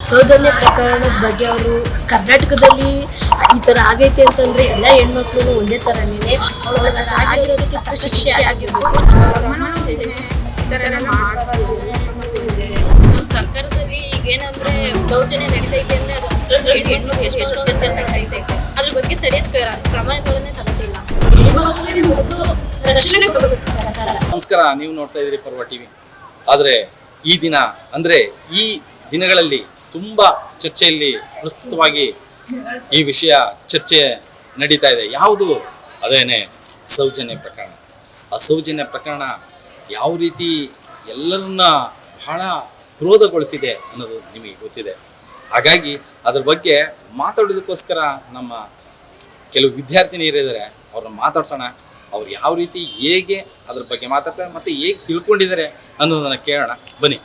ಸೌಜನ್ಯ ಪ್ರಕರಣದ ಬಗ್ಗೆ ಅವರು ಕರ್ನಾಟಕದಲ್ಲಿ ಈ ತರ ಆಗೈತೆ ಅಂತಂದ್ರೆ ಎಲ್ಲ ಹೆಣ್ಮಕ್ಳು ಒಂದೇ ತರನೇ ಆಗಿರೋದಕ್ಕೆ ತಕ್ಕ ಶಿಕ್ಷೆ ಆಗಿರ್ಬೇಕು. ನಮ್ಮ ಸರ್ಕಾರದಲ್ಲಿ ಈಗ ಏನಂದ್ರೆ ದೌರ್ಜನ್ಯ ನಡೀತೈತೆ ಅಂದ್ರೆ ಅದು ಅದ್ರಲ್ಲಿ ಹೆಣ್ಣು ಹೆಣ್ಣು ಎಷ್ಟು ಎಷ್ಟೊಂದು ಅತ್ಯಾಚಾರ ನಡೀತೈತೆ. ಅದ್ರ ಬಗ್ಗೆ ಸರಿಯಾದ ಕ್ರ- ಕ್ರಮಗಳನ್ನೇ ತಗೋತಿಲ್ಲ. ನಮಸ್ಕಾರ ನೀವು ನೋಡ್ತಾ ಇದ್ರಿ ಪರ್ವ ಟಿವಿ. ಆದ್ರೆ ಈ ದಿನ ಅಂದ್ರೆ ಈ ದಿನಗಳಲ್ಲಿ ತುಂಬ ಚರ್ಚೆಯಲ್ಲಿ ಪ್ರಸ್ತುತವಾಗಿ ಈ ವಿಷಯ ಚರ್ಚೆ ನಡೀತಾ ಇದೆ. ಯಾವುದು? ಅದೇನೆ? ಸೌಜನ್ಯ ಪ್ರಕರಣ. ಆ ಸೌಜನ್ಯ ಪ್ರಕರಣ ಯಾವ ರೀತಿ ಎಲ್ಲರನ್ನ ಬಹಳ ಕ್ರೋಧಗೊಳಿಸಿದೆ ಅನ್ನೋದು ನಿಮಗೆ ಗೊತ್ತಿದೆ. ಹಾಗಾಗಿ ಅದ್ರ ಬಗ್ಗೆ ಮಾತಾಡೋದಕ್ಕೋಸ್ಕರ ನಮ್ಮ ಕೆಲವು ವಿದ್ಯಾರ್ಥಿನಿಯರಿದ್ದಾರೆ. ಅವ್ರನ್ನ ಮಾತಾಡ್ಸೋಣ. ಅವ್ರು ಯಾವ ರೀತಿ ಹೇಗೆ ಅದ್ರ ಬಗ್ಗೆ ಮಾತಾಡ್ತಾರೆ ಮತ್ತೆ ಹೇಗೆ ತಿಳ್ಕೊಂಡಿದ್ದಾರೆ ಅನ್ನೋದನ್ನ ಕೇಳೋಣ. ಬನ್ನಿ.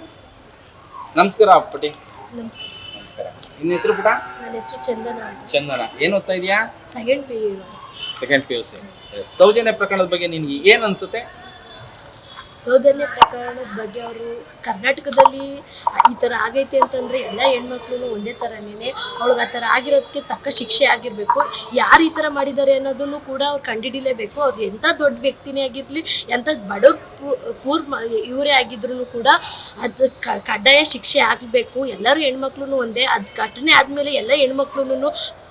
ನಮಸ್ಕಾರ ಪಟಿ ನಮಸ್ಕಾರ ನಮಸ್ಕಾರ. ನಿನ್ನ ಹೆಸರು ಪುಟ? ನನ್ನ ಹೆಸರು ಚಂದನ ಅಂತ. ಚಂದನ. ಏನು ಓದ್ತಾ ಇದೆಯಾ? Second P U second P U C Soujanya ಪ್ರಕರಣದ ಬಗ್ಗೆ ನಿನ್ಗೆ ಏನು ಅನ್ಸುತ್ತೆ? ಸೌಜನ್ಯ ಪ್ರಕರಣದ ಬಗ್ಗೆ ಅವರು ಕರ್ನಾಟಕದಲ್ಲಿ ಈ ಥರ ಆಗೈತೆ ಅಂತಂದ್ರೆ ಎಲ್ಲ ಹೆಣ್ಮಕ್ಳು ಒಂದೇ ಥರನೇ ಅವ್ಳಿಗೆ ಆ ಥರ ಆಗಿರೋದಕ್ಕೆ ತಕ್ಕ ಶಿಕ್ಷೆ ಆಗಿರಬೇಕು. ಯಾರು ಈ ಥರ ಮಾಡಿದ್ದಾರೆ ಅನ್ನೋದನ್ನು ಕೂಡ ಅವ್ರು ಕಂಡುಹಿಡಿಲೇಬೇಕು. ಅವ್ರು ಎಂಥ ದೊಡ್ಡ ವ್ಯಕ್ತಿನೇ ಆಗಿರಲಿ, ಎಂಥ ಬಡ ಪೂರ್ ಇವರೇ ಆಗಿದ್ರು ಕೂಡ ಅದು ಕಡ್ಡಾಯ ಶಿಕ್ಷೆ ಆಗಬೇಕು. ಎಲ್ಲರೂ ಹೆಣ್ಮಕ್ಳು ಒಂದೇ. ಅದು ಘಟನೆ ಆದಮೇಲೆ ಎಲ್ಲ ಹೆಣ್ಮಕ್ಳು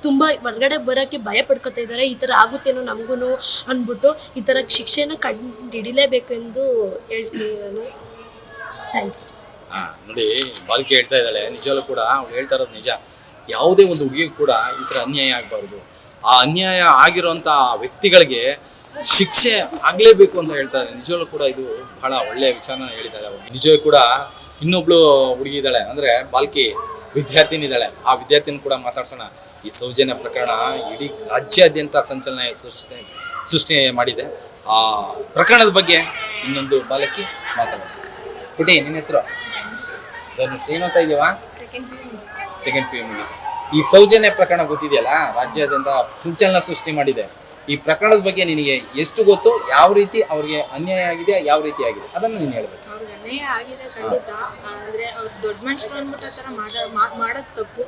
ತುಂಬ ಹೊರಗಡೆ ಬರೋಕ್ಕೆ ಭಯ ಪಡ್ಕೊತಾ ಇದ್ದಾರೆ. ಈ ಥರ ಆಗುತ್ತೇನೋ ನಮಗೂ ಅಂದ್ಬಿಟ್ಟು ಈ ಥರ ಶಿಕ್ಷೆನ ಕಂಡು ಹಿಡಿಲೇಬೇಕು ಎಂದು ಹೇಳ್ತೀನಿ ನಾನು. ಥ್ಯಾಂಕ್ಸ್ ಹಾಂ, ನೋಡಿ, ಬಾಲ್ಕಿ ಹೇಳ್ತಾ ಇದ್ದಾಳೆ. ನಿಜವಲ್ಲೂ ಕೂಡ ಅವ್ಳು ಹೇಳ್ತಾ ಇರೋದು ನಿಜ. ಯಾವುದೇ ಒಂದು ಹುಡುಗಿ ಕೂಡ ಈ ಥರ ಅನ್ಯಾಯ ಆಗಬಾರ್ದು. ಆ ಅನ್ಯಾಯ ಆಗಿರುವಂಥ ವ್ಯಕ್ತಿಗಳಿಗೆ ಶಿಕ್ಷೆ ಆಗಲೇಬೇಕು ಅಂತ ಹೇಳ್ತಾ ಇದ್ದಾರೆ ನಿಜವಲ್ಲೂ ಕೂಡ ಇದು ಬಹಳ ಒಳ್ಳೆಯ ವಿಚಾರನ ಹೇಳಿದ್ದಾಳೆ ಅವ್ರು ನಿಜವೂ ಕೂಡ ಇನ್ನೊಬ್ಳು ಹುಡುಗಿ ಇದ್ದಾಳೆ. ಅಂದ್ರೆ ಬಾಲ್ಕಿ ವಿದ್ಯಾರ್ಥಿನಿ ಇದ್ದಾಳೆ ಆ ವಿದ್ಯಾರ್ಥಿನಿ ಕೂಡ ಮಾತಾಡ್ಸೋಣ. ಈ ಸೌಜನ್ಯ ಪ್ರಕರಣ ಇಡೀ ರಾಜ್ಯಾದ್ಯಂತ ಸಂಚಲನ ಸೃಷ್ಟಿ ಸೃಷ್ಟಿ ಮಾಡಿದೆ. ಆ ಪ್ರಕರಣದ ಬಗ್ಗೆ ಇನ್ನೊಂದು ಬಾಲಕಿ ಮಾತಾಡೋಣ. ಪುಟಿ ನಿನ್ನ ಹೆಸರು? ಧನುಷ್ ಏನು ಓದ್ತಾ ಇದೀವಾ ಸೆಕೆಂಡ್ ಪಿ ಯು ಈ ಸೌಜನ್ಯ ಪ್ರಕರಣ ಗೊತ್ತಿದೆಯಲ್ಲ ರಾಜ್ಯಾದ್ಯಂತ ಸಂಚಲನ ಸೃಷ್ಟಿ ಮಾಡಿದೆ. ಈ ಪ್ರಕರಣದ ಬಗ್ಗೆ ನಿನಗೆ ಎಷ್ಟು ಗೊತ್ತು? ಯಾವ ರೀತಿ ಅವ್ರಿಗೆ ಅನ್ಯಾಯ ಆಗಿದೆ? ಯಾವ ರೀತಿ ಆಗಿದೆ? ಅದನ್ನು ನೀನು ಹೇಳ್ಬೇಕು. ಅನ್ಯಾಯ ಆಗಿದೆ ಖಂಡಿತ. ಅಂದ್ರೆ ಅವ್ರು ದೊಡ್ಡ ಮನುಷ್ಯರು ಅಂದ್ಬಿಟ್ಟು ಆ ಮಾತಾಡ್ ಮಾಡೋದು ತಪ್ಪು.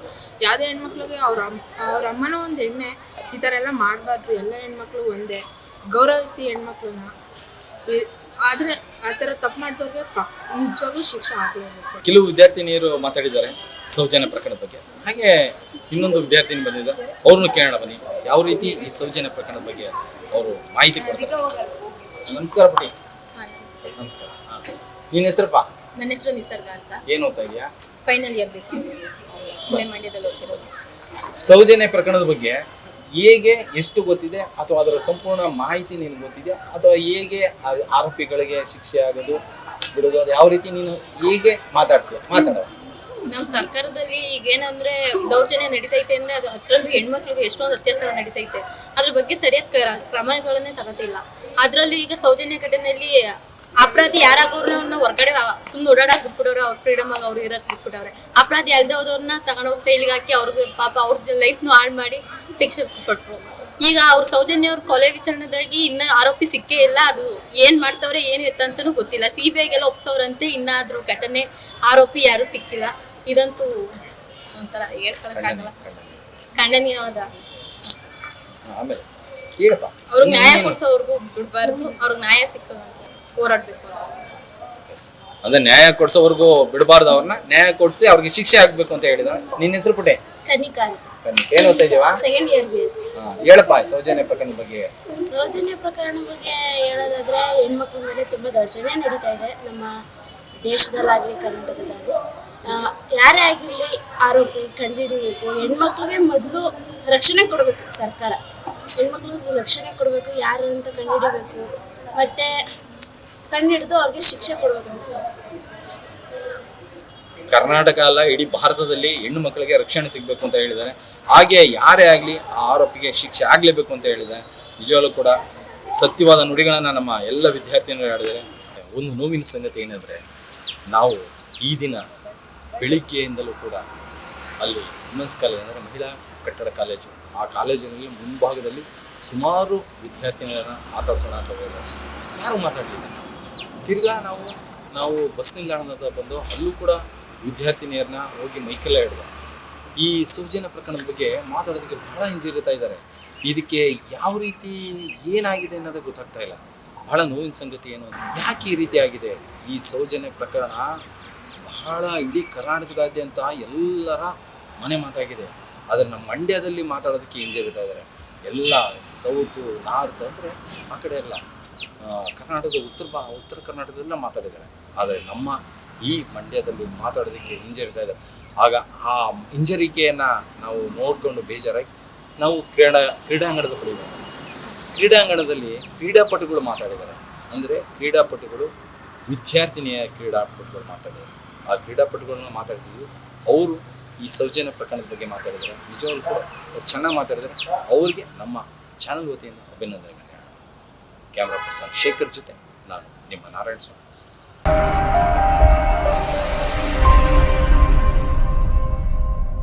ಯಾವ್ದೇ ಹೆಣ್ಮಕ್ಳಿಗೆ ಅವ್ರ ಅವ್ರ ಅಮ್ಮನೂ ಒಂದು ಹೆಣ್ಣೆ. ಈ ತರ ಎಲ್ಲ ಮಾಡಬಾರ್ದು. ಎಲ್ಲ ಹೆಣ್ಮಕ್ಳು ಒಂದೇ. ಗೌರವಿಸಿ ಹೆಣ್ಮಕ್ಳನ್ನ. ಆದ್ರೆ ಆ ತರ ತಪ್ಪು ಮಾಡಿದವ್ರಿಗೆ ನಿಜವಾಗ್ಲೂ ಶಿಕ್ಷೆ ಆಗಲೇಬೇಕು. ಕೆಲವು ವಿದ್ಯಾರ್ಥಿನಿಯರು ಮಾತಾಡಿದ್ದಾರೆ ಸೌಜನ್ಯ ಪ್ರಕರಣದ ಬಗ್ಗೆ. ಹಾಗೆ ಇನ್ನೊಂದು ವಿದ್ಯಾರ್ಥಿನಿ ಬಂದಿದ್ದಾರೆ ಅವ್ರನ್ನು ಕೇಳೋಣ ಬನ್ನಿ. ಯಾವ ರೀತಿ ಈ ಸೌಜನ್ಯ ಪ್ರಕರಣದ ಬಗ್ಗೆ ಅವರು ಮಾಹಿತಿ ಕೊಡ್ತಾರೆ? ನಮಸ್ಕಾರ ಪುಟಿ. ನಿನ್ನ ಹೆಸರಪ್ಪ ನನ್ನ ಹೆಸರು ನಿಸರ್ಗ ಅಂತ. ಏನು ಓದ್ತಾ ಇದೆಯಾ? ಫೈನಲ್ ಇಯರ್ ಬೇಕು ಇಲ್ಲೇ ಮಂಡ್ಯದಲ್ಲಿ ಸೌಜನ್ಯ ಪ್ರಕರಣದ ಬಗ್ಗೆ ಹೇಗೆ ಎಷ್ಟು ಗೊತ್ತಿದೆ ಅಥವಾ ಅದರ ಸಂಪೂರ್ಣ ಮಾಹಿತಿ ನಿನಗೆ ಗೊತ್ತಿದೆ? ಅಥವಾ ಹೇಗೆ ಆ ಆರೋಪಿಗಳಿಗೆ ಶಿಕ್ಷೆ ಆಗೋದು ಬಿಡೋದು ಅದು ಯಾವ ರೀತಿ ನೀನು ಹೇಗೆ ಮಾತಾಡ್ತೀಯ? ಮಾತಾಡುವ ನಮ್ಮ ಸರ್ಕಾರದಲ್ಲಿ ಈಗ ಏನಂದ್ರೆ ದೌರ್ಜನ್ಯ ನಡೀತೈತೆ ಅಂದ್ರೆ ಅದು ಅದ್ರಲ್ಲೂ ಹೆಣ್ಮಕ್ಳಿಗೆ ಎಷ್ಟೊಂದು ಅತ್ಯಾಚಾರ ನಡೀತೈತೆ. ಅದ್ರ ಬಗ್ಗೆ ಸರಿಯಾದ ಕ್ರ- ಕ್ರಮಗಳನ್ನೇ ತಗೋತಿಲ್ಲ. ಅದರಲ್ಲಿ ಈಗ ಸೌಜನ್ಯ ಘಟನೆಯಲ್ಲಿ ಅಪರಾಧಿ ಯಾರಾಗೋರ್ನ ಹೊರಗಡೆ ಸುಮ್ಮನೆ ಓಡಾಡಕ್ ಬಿಟ್ಬಿಡವ್ರೆ ಅವ್ರ ಫ್ರೀಡಮ್ ಆಗಿ ಅವ್ರು ಇರಕ್ ಬಿಟ್ಬಿಟ್ಟವ್ರೆ ಅಪರಾಧಿ ಅಲ್ದೇ ಹೋದವ್ರನ್ನ ತಗೊಂಡೋಗಿ ಜೈಲಿಗೆ ಹಾಕಿ ಅವ್ರಿಗೆ ಪಾಪ ಅವ್ರ ಲೈಫ್ನು ಹಾಳು ಮಾಡಿ ಶಿಕ್ಷೆ ಕೊಟ್ರು. ಈಗ ಅವ್ರ ಸೌಜನ್ಯ ಅವ್ರ ಕೊಲೆ ವಿಚಾರಣೆದಾಗಿ ಇನ್ನ ಆರೋಪಿ ಸಿಕ್ಕೇ ಇಲ್ಲ ಅದು ಏನ್ ಮಾಡ್ತವ್ರೆ ಏನ್ ಎತ್ತಂತನೂ ಗೊತ್ತಿಲ್ಲ. ಸಿ ಬಿ ಐಗೆಲ್ಲ ಒಪ್ಸವ್ರಂತೆ ಇನ್ನಾದ್ರೂ ಘಟನೆ ಆರೋಪಿ ಯಾರು ಸಿಕ್ಕಿಲ್ಲ. ಇದಂತೂ ಒಂಥರ ಹೇಳ್ಕೊಳಕ್ಕಾಗಲ್ಲ ಖಂಡನೀಯವಾದ. ಅವ್ರಿಗೆ ನ್ಯಾಯ ಕೊಡ್ಸೋವರೆಗೂ ಬಿಡ್ಬಾರ್ದು. ಅವ್ರಿಗೆ ನ್ಯಾಯ ಸಿಕ್ಕ ಹೋರಾಡ್ಬೇಕು ಅಂದ್ರೆ ನ್ಯಾಯ ಕೊಡ್ಸೋವರೆಗೂ ಬಿಡಬಾರ್ದು ಅವ್ರನ್ನ. ನ್ಯಾಯ ಕೊಡ್ಸಿ ಅವ್ರಿಗೆ ಶಿಕ್ಷೆ ಆಗ್ಬೇಕು ಅಂತ ಹೇಳಿದ ನಿನ್ನ ಹೆಸರು ಪುಟೆ? ಕನಿಕಾ ಅಂತ. ಏನು ಓದ್ತಾ ಇದೀವಾ ಸೆಕೆಂಡ್ ಇಯರ್ ಬಿ ಎಸ್ ಹೇಳಪ್ಪ ಸೌಜನ್ಯ ಪ್ರಕರಣದ ಬಗ್ಗೆ. ಸೌಜನ್ಯ ಪ್ರಕರಣ ಬಗ್ಗೆ ಹೇಳೋದಾದ್ರೆ ಹೆಣ್ಮಕ್ಳ ಮೇಲೆ ತುಂಬಾ ದೌರ್ಜನ್ಯ ನಡೀತಾ ಇದೆ ನಮ್ಮ ದೇಶದಲ್ಲಾಗ್ಲಿ ಕರ್ನಾಟಕದಾಗಲಿ ಯಾರೇ ಆಗಿರಲಿ ಆರೋಪಿ ಕಂಡುಹಿಡಿಬೇಕು. ಹೆಣ್ಮಕ್ಳಿಗೆ ಮೊದಲು ರಕ್ಷಣೆ ಕೊಡಬೇಕು ಸರ್ಕಾರ. ಹೆಣ್ಮಕ್ಳಿಗೆ ರಕ್ಷಣೆ ಕೊಡಬೇಕು ಯಾರು ಅಂತ ಕಂಡುಹಿಡಿಬೇಕು. ಮತ್ತು ಕಂಡುಹಿಡಿದು ಅವ್ರಿಗೆ ಶಿಕ್ಷೆ ಅಂತ. ಕರ್ನಾಟಕ ಅಲ್ಲ, ಇಡೀ ಭಾರತದಲ್ಲಿ ಹೆಣ್ಣು ಮಕ್ಕಳಿಗೆ ರಕ್ಷಣೆ ಸಿಗಬೇಕು ಅಂತ ಹೇಳಿದ್ದಾರೆ. ಹಾಗೆ ಯಾರೇ ಆಗಲಿ ಆ ಆರೋಪಿಗೆ ಶಿಕ್ಷೆ ಆಗಲೇಬೇಕು ಅಂತ ಹೇಳಿದ್ದಾರೆ. ನಿಜವಾಗ್ಲೂ ಕೂಡ ಸತ್ಯವಾದ ನುಡಿಗಳನ್ನು ನಮ್ಮ ಎಲ್ಲ ವಿದ್ಯಾರ್ಥಿಗಳು ಆಡಿದರೆ ಒಂದು ನೋವಿನ ಸಂಗತಿ ಏನಂದರೆ, ನಾವು ಈ ದಿನ ಬೆಳಿಗ್ಗೆಯಿಂದಲೂ ಕೂಡ ಅಲ್ಲಿ ವುಮೆನ್ಸ್ ಕಾಲೇಜ್ ಅಂದರೆ ಮಹಿಳಾ ಕಟ್ಟಡ ಕಾಲೇಜು ಆ ಕಾಲೇಜಿನಲ್ಲಿ ಮುಂಭಾಗದಲ್ಲಿ ಸುಮಾರು ವಿದ್ಯಾರ್ಥಿಗಳನ್ನು ಮಾತಾಡ್ಸೋಣ ಅಂತ ಹೋದ್ರೆ ಯಾರು ಮಾತಾಡಲಿಲ್ಲ? ತಿರ್ಗಾ ನಾವು ನಾವು ಬಸ್ ನಿಲ್ದಾಣದ ಬಂದು ಅಲ್ಲೂ ಕೂಡ ವಿದ್ಯಾರ್ಥಿನಿಯರನ್ನ ಹೋಗಿ ಮೈಕೆಲ್ಲ ಹಿಡ್ದು. ಈ ಸೌಜನ್ಯ ಪ್ರಕರಣದ ಬಗ್ಗೆ ಮಾತಾಡೋದಕ್ಕೆ ಬಹಳ ಹಿಂಜರಿತಾ ಇದ್ದಾರೆ. ಇದಕ್ಕೆ ಯಾವ ರೀತಿ ಏನಾಗಿದೆ ಅನ್ನೋದೇ ಗೊತ್ತಾಗ್ತಾ ಇಲ್ಲ. ಬಹಳ ನೋವಿನ ಸಂಗತಿ ಏನು, ಯಾಕೆ ಈ ರೀತಿ ಆಗಿದೆ? ಈ ಸೌಜನ್ಯ ಪ್ರಕರಣ ಬಹಳ ಇಡೀ ಕರ್ನಾಟಕದಾದ್ಯಂತ ಎಲ್ಲರ ಮನೆ ಮಾತಾಗಿದೆ. ಆದರೆ ನಮ್ಮ ಮಂಡ್ಯದಲ್ಲಿ ಮಾತಾಡೋದಕ್ಕೆ ಹಿಂಜರಿತಾ ಇದ್ದಾರೆ. ಎಲ್ಲ ಸೌತು, ನಾರ್ತ್ ಅಂದರೆ ಆ ಕಡೆ ಎಲ್ಲ ಕರ್ನಾಟಕದ ಉತ್ತರ ಬಾ, ಉತ್ತರ ಕರ್ನಾಟಕದಲ್ಲ ಮಾತಾಡಿದ್ದಾರೆ. ಆದರೆ ನಮ್ಮ ಈ ಮಂಡ್ಯದಲ್ಲಿ ಮಾತಾಡೋದಕ್ಕೆ ಹಿಂಜರಿತಾ ಇದ್ದಾರೆ. ಆಗ ಆ ಹಿಂಜರಿಕೆಯನ್ನು ನಾವು ನೋಡಿಕೊಂಡು ಬೇಜಾರಾಗಿ ನಾವು ಕ್ರೀಡಾ, ಕ್ರೀಡಾಂಗಣದ ಬಳಿ ಬಂದ ಕ್ರೀಡಾಂಗಣದಲ್ಲಿ ಕ್ರೀಡಾಪಟುಗಳು ಮಾತಾಡಿದ್ದಾರೆ. ಅಂದರೆ ಕ್ರೀಡಾಪಟುಗಳು, ವಿದ್ಯಾರ್ಥಿನಿಯ ಕ್ರೀಡಾಪಟುಗಳು ಮಾತಾಡಿದ್ದಾರೆ. ಆ ಕ್ರೀಡಾಪಟುಗಳನ್ನ ಮಾತಾಡಿಸಿದ್ವಿ. ಅವರು ಈ ಸೌಜನ್ಯ ಪ್ರಕರಣದ ಬಗ್ಗೆ ಮಾತಾಡಿದ್ರೆ, ನಿಜವಾಗ್ಲೂ ಕೂಡ ಅವ್ರು ಚೆನ್ನಾಗಿ ಮಾತಾಡಿದ್ರೆ ಅವರಿಗೆ ನಮ್ಮ ಚಾನಲ್ ವತಿಯಿಂದ ಅಭಿನಂದನೆಗಳನ್ನ ಕ್ಯಾಮ್ರಾ ಪರ್ಸನ್ ಶೇಖರ್ ಜೊತೆ ನಾನು ನಿಮ್ಮ ನಾರಾಯಣ ಸ್ವಾಮಿ